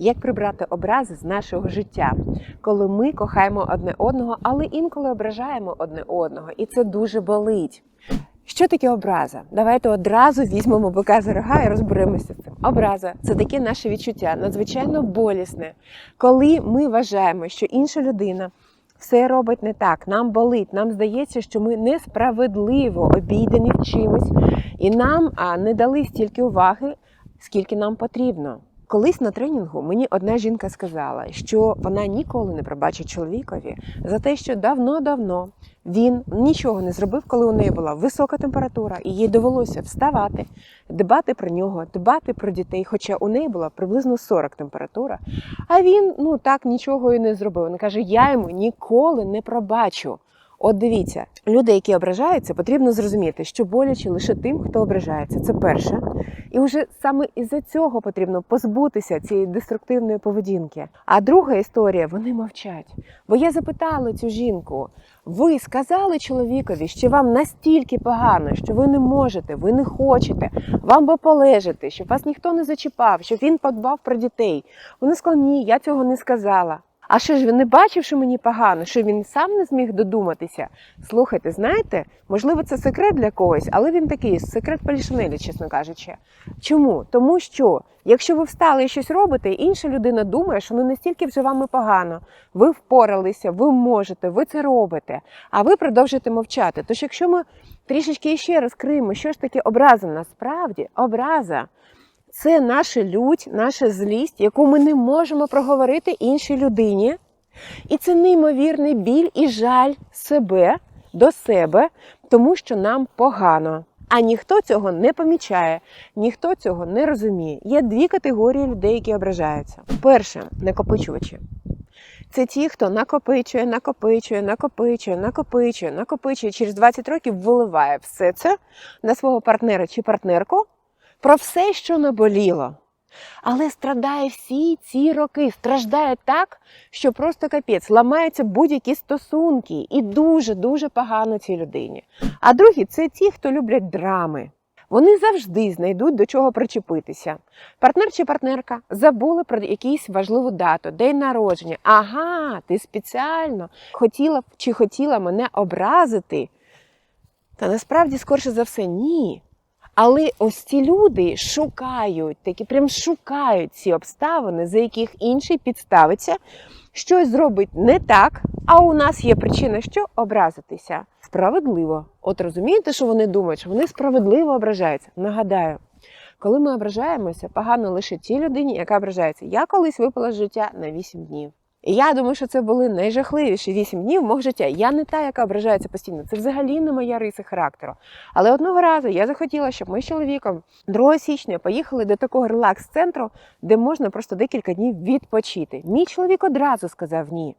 як прибрати образи з нашого життя, коли ми кохаємо одне одного, але інколи ображаємо одне одного, і це дуже болить. Що таке образа? Давайте одразу візьмемо бика за рога і розберемося з цим. Образа це таке наше відчуття, надзвичайно болісне, коли ми вважаємо, що інша людина все робить не так, нам болить, нам здається, що ми несправедливо обійдені в чимось, і нам а, не дали стільки уваги, скільки нам потрібно. Колись на тренінгу мені одна жінка сказала, що вона ніколи не пробачить чоловікові за те, що давно-давно він нічого не зробив, коли у неї була висока температура, і їй довелося вставати, дбати про нього, дбати про дітей. Хоча у неї була приблизно 40 температура. А він ну так нічого і не зробив. Він каже: я йому ніколи не пробачу. От дивіться, люди, які ображаються, потрібно зрозуміти, що боляче лише тим, хто ображається. Це перше. І вже саме із-за цього потрібно позбутися цієї деструктивної поведінки. А друга історія вони мовчать. Бо я запитала цю жінку: ви сказали чоловікові, що вам настільки погано, що ви не можете, ви не хочете, вам би полежати, щоб вас ніхто не зачіпав, щоб він подбав про дітей. Вона сказала, ні, я цього не сказала. А що ж він не бачив, що мені погано, що він сам не зміг додуматися? Слухайте, знаєте, можливо, це секрет для когось, але він такий секрет полішинелі, чесно кажучи. Чому? Тому що якщо ви встали і щось робите, інша людина думає, що не настільки вже вам і погано. Ви впоралися, ви можете, ви це робите, а ви продовжуєте мовчати. Тож, якщо ми трішечки ще розкриємо, що ж таке образа, насправді образа. Це наша лють, наша злість, яку ми не можемо проговорити іншій людині. І це неймовірний біль і жаль себе до себе, тому що нам погано. А ніхто цього не помічає, ніхто цього не розуміє. Є дві категорії людей, які ображаються. Перше накопичувачі. Це ті, хто накопичує, накопичує, накопичує, накопичує, накопичує. Через 20 років виливає все це на свого партнера чи партнерку про все, що наболіло. Але страдає всі ці роки, страждає так, що просто капець, ламаються будь-які стосунки, і дуже-дуже погано цій людині. А другі це ті, хто люблять драми. Вони завжди знайдуть до чого причепитися. Партнер чи партнерка забули про якусь важливу дату, день народження. Ага, ти спеціально хотіла чи хотіла мене образити. Та насправді, скорше за все, ні. Але ось ці люди шукають, такі прям шукають ці обставини, за яких інший підставиться, щось зробить не так, а у нас є причина, що образитися. Справедливо. От розумієте, що вони думають, що вони справедливо ображаються. Нагадаю, коли ми ображаємося, погано лише тій людині, яка ображається. Я колись випала з життя на 8 днів. Я думаю, що це були найжахливіші 8 днів мого життя. Я не та, яка ображається постійно. Це взагалі не моя риса характеру. Але одного разу я захотіла, щоб ми з чоловіком 2 січня поїхали до такого релакс-центру, де можна просто декілька днів відпочити. Мій чоловік одразу сказав ні.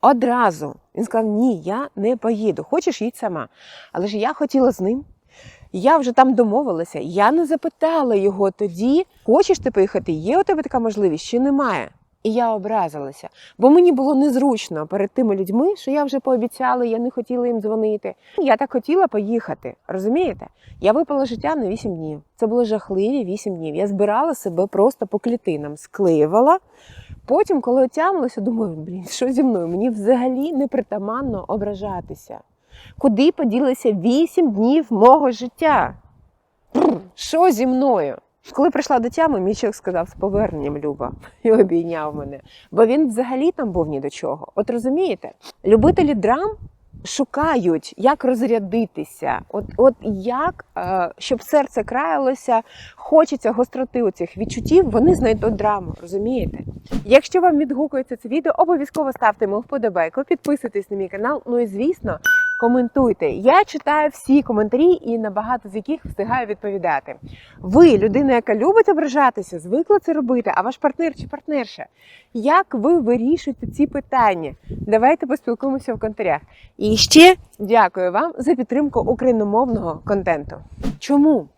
Одразу. Він сказав: Ні, я не поїду. Хочеш їдь сама. Але ж я хотіла з ним. Я вже там домовилася. Я не запитала його тоді, хочеш ти поїхати? Є у тебе така можливість чи немає? І я образилася, бо мені було незручно перед тими людьми, що я вже пообіцяла, я не хотіла їм дзвонити. Я так хотіла поїхати. Розумієте? Я випала життя на 8 днів. Це були жахливі 8 днів. Я збирала себе просто по клітинам, склеювала. Потім, коли отямилася, думаю, блін, що зі мною? Мені взагалі не притаманно ображатися. Куди поділися 8 днів мого життя? Що зі мною? Коли прийшла до тями, мій чоловік сказав з поверненням Люба і обійняв мене. Бо він взагалі там був ні до чого. От розумієте, любителі драм шукають, як розрядитися, от, от як, е, щоб серце краялося, хочеться гостроти у цих відчуттів, вони знайдуть драму, розумієте? Якщо вам відгукується це відео, обов'язково ставте йому вподобайку, підписуйтесь на мій канал. Ну і звісно, коментуйте. Я читаю всі коментарі і на багато з яких встигаю відповідати. Ви, людина, яка любить ображатися, звикла це робити, а ваш партнер чи партнерша. Як ви вирішуєте ці питання? Давайте поспілкуємося в коментарях. І ще дякую вам за підтримку україномовного контенту. Чому?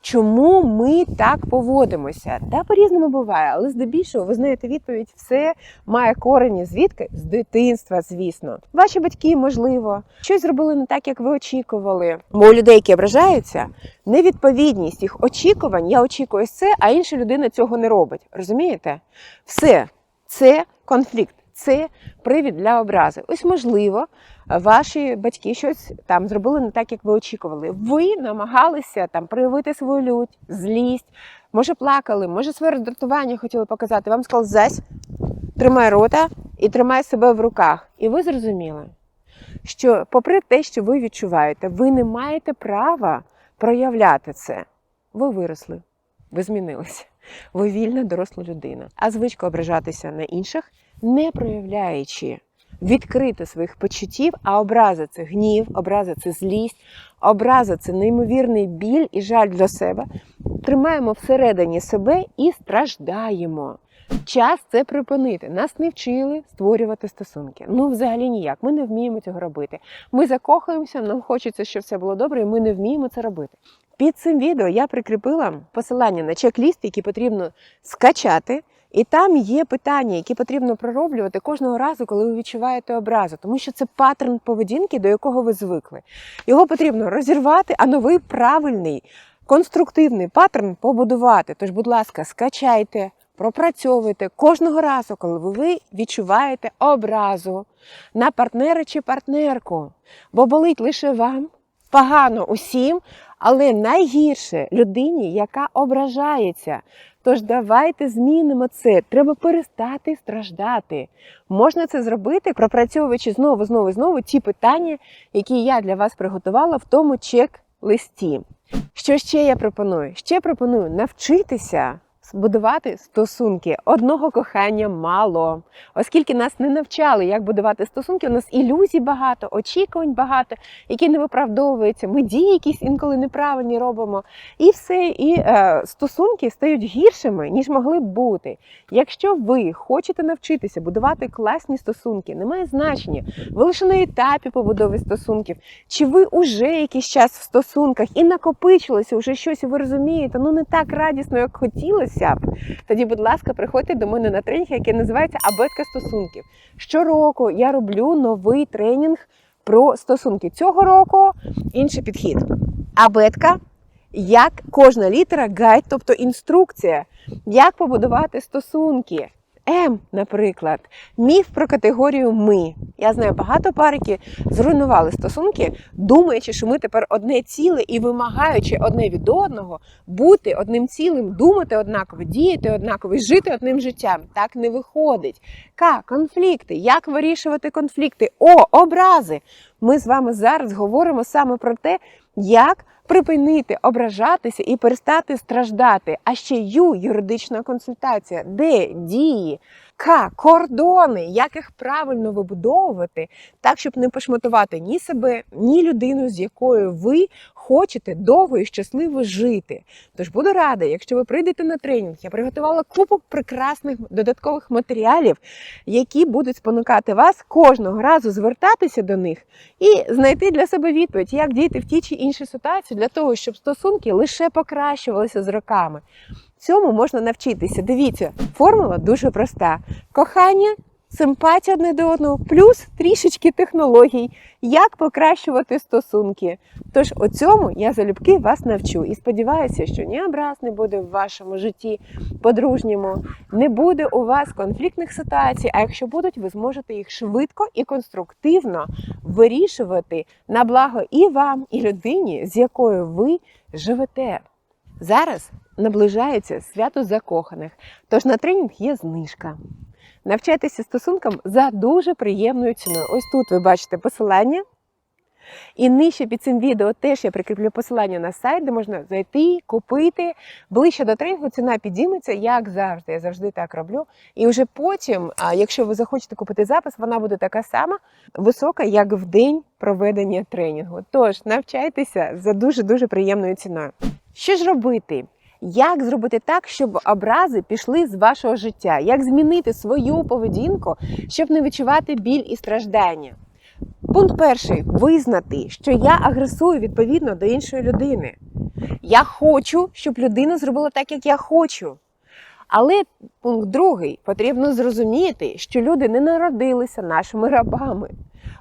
Чому ми так поводимося? Та по-різному буває, але здебільшого ви знаєте відповідь, все має корені звідки? З дитинства, звісно. Ваші батьки, можливо, щось зробили не так, як ви очікували. Бо у людей, які ображаються, невідповідність їх очікувань, я очікую це, а інша людина цього не робить. Розумієте? Все це конфлікт, це привід для образи. Ось можливо, ваші батьки щось там зробили не так, як ви очікували. Ви намагалися там проявити свою лють, злість, може плакали, може своє роздратування хотіли показати. Вам сказали, зась, тримай рота і тримай себе в руках. І ви зрозуміли, що, попри те, що ви відчуваєте, ви не маєте права проявляти це. Ви виросли, ви змінилися. Ви вільна доросла людина. А звичка ображатися на інших, не проявляючи відкрити своїх почуттів, а образа це гнів, образа це злість, образа це неймовірний біль і жаль для себе. Тримаємо всередині себе і страждаємо. Час це припинити. Нас не вчили створювати стосунки. Ну, взагалі ніяк. Ми не вміємо цього робити. Ми закохуємося, нам хочеться, щоб все було добре, і ми не вміємо це робити. Під цим відео я прикріпила посилання на чек-ліст, який потрібно скачати. І там є питання, які потрібно пророблювати кожного разу, коли ви відчуваєте образу, тому що це паттерн поведінки, до якого ви звикли. Його потрібно розірвати, а новий правильний, конструктивний паттерн побудувати. Тож, будь ласка, скачайте, пропрацьовуйте кожного разу, коли ви відчуваєте образу на партнера чи партнерку, бо болить лише вам, погано усім, але найгірше людині, яка ображається. Тож давайте змінимо це. Треба перестати страждати. Можна це зробити, пропрацьовуючи знову, знову, знову ті питання, які я для вас приготувала в тому чек-листі. Що ще я пропоную? Ще пропоную навчитися будувати стосунки. Одного кохання мало. Оскільки нас не навчали, як будувати стосунки, у нас ілюзій багато, очікувань багато, які не виправдовуються. Ми дії якісь інколи неправильні робимо. І все, і е, стосунки стають гіршими, ніж могли б бути. Якщо ви хочете навчитися будувати класні стосунки, немає значення, ви лише на етапі побудови стосунків, чи ви уже якийсь час в стосунках і накопичилося вже щось, ви розумієте, ну не так радісно, як хотілося б. Тоді, будь ласка, приходьте до мене на тренінг, який називається Абетка стосунків. Щороку я роблю новий тренінг про стосунки. Цього року інший підхід. Абетка як кожна літера гайд, тобто інструкція, як побудувати стосунки. М, наприклад, міф про категорію ми. Я знаю багато пар, які зруйнували стосунки, думаючи, що ми тепер одне ціле і вимагаючи одне від одного бути одним цілим, думати однаково, діяти однаково жити одним життям. Так не виходить. К. Конфлікти. Як вирішувати конфлікти? О, образи. Ми з вами зараз говоримо саме про те, як припинити ображатися і перестати страждати. А ще ю юридична консультація, де дії. К кордони, як їх правильно вибудовувати, так, щоб не пошматувати ні себе, ні людину, з якою ви хочете довго і щасливо жити. Тож буду рада, якщо ви прийдете на тренінг, я приготувала купу прекрасних додаткових матеріалів, які будуть спонукати вас кожного разу звертатися до них і знайти для себе відповідь, як діяти в тій чи іншій ситуації для того, щоб стосунки лише покращувалися з роками. Цьому можна навчитися. Дивіться, формула дуже проста: кохання, симпатія одне до одного, плюс трішечки технологій, як покращувати стосунки. Тож у цьому я залюбки вас навчу і сподіваюся, що ні образ не буде в вашому житті подружньому, не буде у вас конфліктних ситуацій. А якщо будуть, ви зможете їх швидко і конструктивно вирішувати на благо і вам, і людині, з якою ви живете. Зараз наближається свято закоханих, тож на тренінг є знижка. Навчайтеся стосункам за дуже приємною ціною. Ось тут ви бачите посилання. І нижче під цим відео теж я прикріплю посилання на сайт, де можна зайти, купити. Ближче до тренінгу ціна підійметься, як завжди. Я завжди так роблю. І вже потім, якщо ви захочете купити запис, вона буде така сама висока, як в день проведення тренінгу. Тож навчайтеся за дуже дуже приємною ціною. Що ж робити? Як зробити так, щоб образи пішли з вашого життя? Як змінити свою поведінку, щоб не відчувати біль і страждання? Пункт перший визнати, що я агресую відповідно до іншої людини. Я хочу, щоб людина зробила так, як я хочу. Але пункт другий потрібно зрозуміти, що люди не народилися нашими рабами.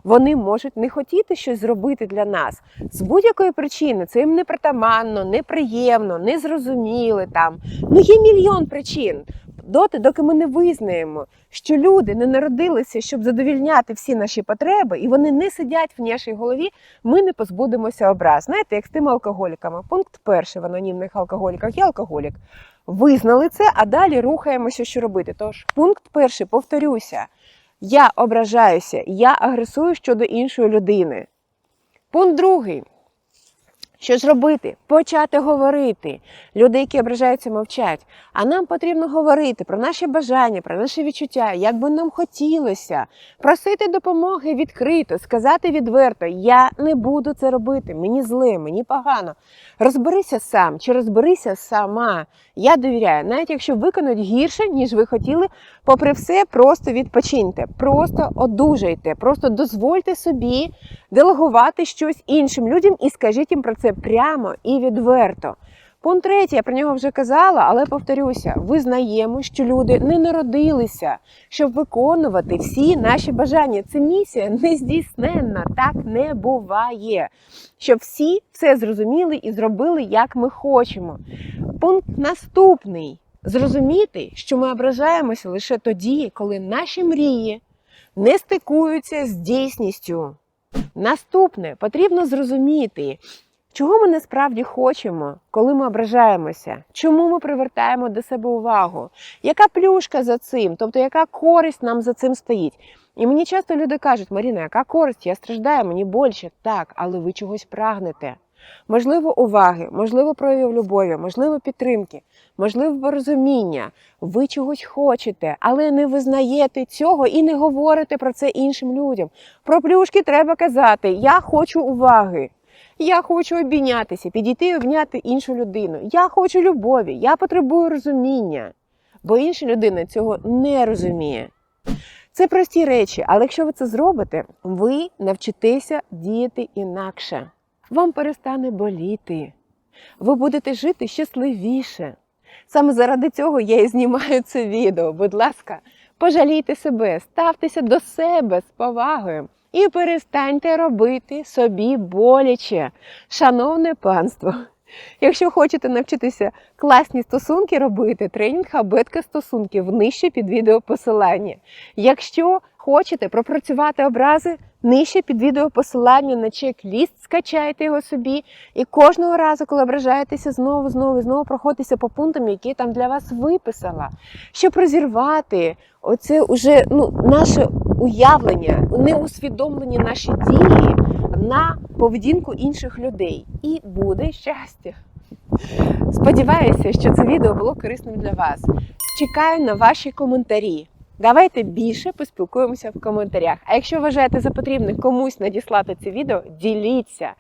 Вони можуть не хотіти щось зробити для нас з будь-якої причини. Це їм непритаманно, неприємно, незрозуміле там. Ну є мільйон причин. Доти, доки ми не визнаємо, що люди не народилися, щоб задовільняти всі наші потреби, і вони не сидять в нашій голові, ми не позбудемося образ. Знаєте, як з тими алкоголіками. Пункт перший в анонімних алкоголіках є алкоголік. Визнали це, а далі рухаємося, що робити. Тож, пункт перший, повторюся, я ображаюся, я агресую щодо іншої людини. Пункт другий. Що ж робити? Почати говорити. Люди, які ображаються, мовчать. А нам потрібно говорити про наші бажання, про наші відчуття, як би нам хотілося, просити допомоги відкрито, сказати відверто: я не буду це робити, мені зле, мені погано. Розберися сам чи розберися сама. Я довіряю, навіть якщо виконують гірше, ніж ви хотіли, попри все, просто відпочиньте, просто одужайте, просто дозвольте собі делегувати щось іншим людям і скажіть їм про це прямо і відверто. Пункт третій, я про нього вже казала, але повторюся: визнаємо, що люди не народилися, щоб виконувати всі наші бажання. Це місія нездійсненна, так не буває. Щоб всі все зрозуміли і зробили, як ми хочемо. Пункт наступний: зрозуміти, що ми ображаємося лише тоді, коли наші мрії не стикуються з дійсністю. Наступне потрібно зрозуміти, чого ми насправді хочемо, коли ми ображаємося, чому ми привертаємо до себе увагу, яка плюшка за цим, тобто яка користь нам за цим стоїть. І мені часто люди кажуть, Маріна, яка користь? Я страждаю, мені більше. Так, але ви чогось прагнете. Можливо, уваги, можливо, проявів любові, можливо, підтримки, можливо, порозуміння. Ви чогось хочете, але не визнаєте цього і не говорите про це іншим людям. Про плюшки треба казати: Я хочу уваги. Я хочу обійнятися, підійти і обняти іншу людину. Я хочу любові, я потребую розуміння, бо інша людина цього не розуміє. Це прості речі, але якщо ви це зробите, ви навчитеся діяти інакше. Вам перестане боліти. Ви будете жити щасливіше. Саме заради цього я і знімаю це відео. Будь ласка, пожалійте себе, ставтеся до себе з повагою і перестаньте робити собі боляче. Шановне панство! Якщо хочете навчитися класні стосунки робити, тренінг абетка стосунків нижче під відео посилання. Якщо хочете пропрацювати образи, нижче під відео посилання на чек-ліст, скачайте його собі. І кожного разу, коли ображаєтеся, знову, знову, знову проходьтеся по пунктам, які там для вас виписала, щоб розірвати оце уже ну, наше уявлення, неусвідомлені наші дії на поведінку інших людей. І буде щастя. Сподіваюся, що це відео було корисним для вас. Чекаю на ваші коментарі. Давайте більше поспілкуємося в коментарях. А якщо вважаєте за потрібне комусь надіслати це відео, діліться.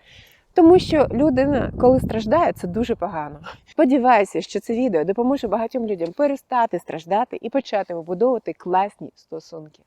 Тому що людина, коли страждає, це дуже погано. Сподіваюся, що це відео допоможе багатьом людям перестати страждати і почати вибудовувати класні стосунки.